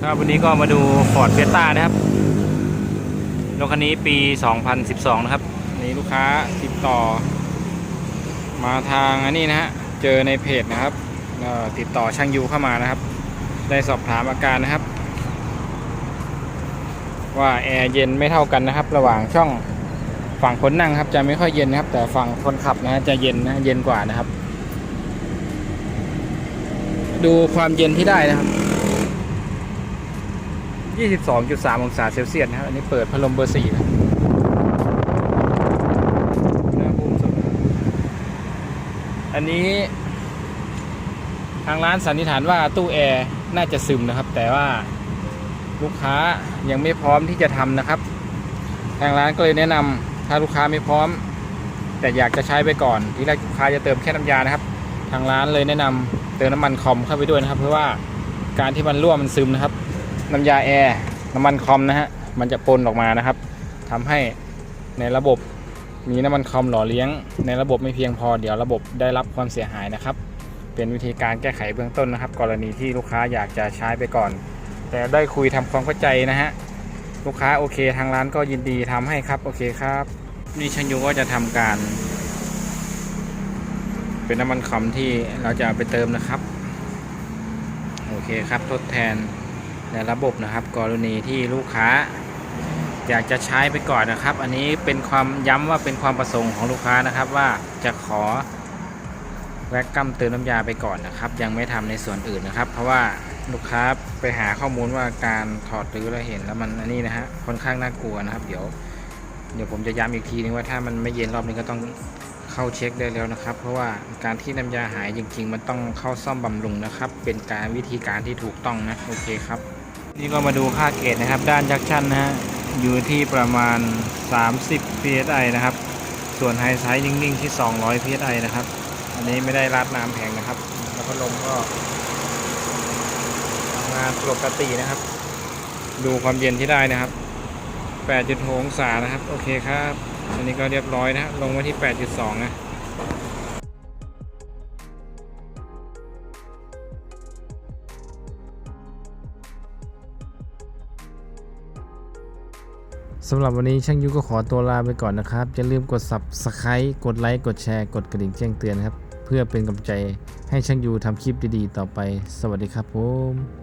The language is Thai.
ครับวันนี้ก็มาดู Ford f i e s t a นะครับรถคันนี้ปี 2012 นะครับนี่ลูกค้าติดต่อ มาทางอันนี้นะฮะเจอในเพจนะครับติดต่อช่างยูเข้ามานะครับ ได้สอบถามอาการนะครับ ว่าแอร์เย็นไม่เท่ากันนะครับ ระหว่างช่องฝั่งคนนั่งครับจะไม่ค่อยเย็นนะครับ แต่ฝั่งคนขับนะฮะจะเย็นนะเย็นกว่านะครับ ดูความเย็นที่ได้นะครับ 22.3 องศาเซลเซียสนะครับ อันนี้เปิดพัดลมเบอร์4นะอันนี้ ทางร้านสันนิษฐานว่าตู้แอร์น่าจะซึมนะครับ แต่ว่าลูกค้ายังไม่พร้อมที่จะทำนะครับ ทางร้านก็เลยแนะนำถ้าลูกค้าไม่พร้อม แต่อยากจะใช้ไปก่อน ที่แรกลูกค้าจะเติมแค่น้ำยานะครับ ทางร้านเลยแนะนำเติมน้ำมันคอมเข้าไปด้วยนะครับ เพราะว่าการที่มันรั่วมันซึมนะครับ น้ำยาแอร์น้ำมันคอมนะฮะมันจะปนออกมานะครับทำให้ในระบบมีน้ำมันคอมหล่อเลี้ยง ในระบบไม่เพียงพอเดี๋ยวระบบได้รับความเสียหายนะครับ เป็นวิธีการแก้ไขเบื้องต้นนะครับ กรณีที่ลูกค้าอยากจะใช้ไปก่อน แต่ได้คุยทำความเข้าใจนะฮะลูกค้าโอเคทางร้านก็ยินดีทำให้ครับโอเคครับนี่ช่างยูก็จะทำการ เป็นน้ำมันคอมที่เราจะไปเติมนะครับ โอเคครับทดแทน ในระบบนะครับ กรณีที่ลูกค้า อยากจะใช้ไปก่อนนะครับ อันนี้เป็นความย้ำว่าเป็นความประสงค์ของลูกค้านะครับ ว่าจะขอแวกกัมเติมน้ำยาไปก่อนนะครับ ยังไม่ทำในส่วนอื่นนะครับ เพราะว่าลูกค้าไปหาข้อมูลว่าการถอดรื้อแล้วเห็นแล้วมันอันนี้นะฮะค่อนข้างน่ากลัวนะครับ เดี๋ยว เดี๋ยวผมจะย้ำอีกทีนึงว่าถ้ามันไม่เย็นรอบนี้ก็ต้องเข้าเช็คได้แล้วนะครับ เพราะว่าการที่น้ำยาหายจริง ๆ มันต้องเข้าซ่อมบำรุงนะครับ เป็นการวิธีการที่ถูกต้องนะโอเคครับ นี่ก็มาดูค่าเกจนะครับ ด้านจักชันนะฮะอยู่ที่ประมาณ 30 psi นะครับ ส่วนไฮไซส์นิ่งๆที่ 200 psi นะครับ อันนี้ไม่ได้ราดน้ำแพงนะครับ แล้วก็ลมก็ทำงานปกตินะครับ ดูความเย็นที่ได้นะครับ 8.6 องศานะครับ โอเคครับ อันนี้ก็เรียบร้อยนะฮะลงมาที่ 8.2 นะ สำหรับวันนี้ช่างยุก็ขอตัวลาไปก่อนนะครับ อย่าลืมกด subscribe กดไลค์ กดแชร์ กดกระดิ่งแจ้งเตือนครับ เพื่อเป็นกำลังใจให้ช่างยูทำคลิปดีๆ ต่อไป สวัสดีครับผม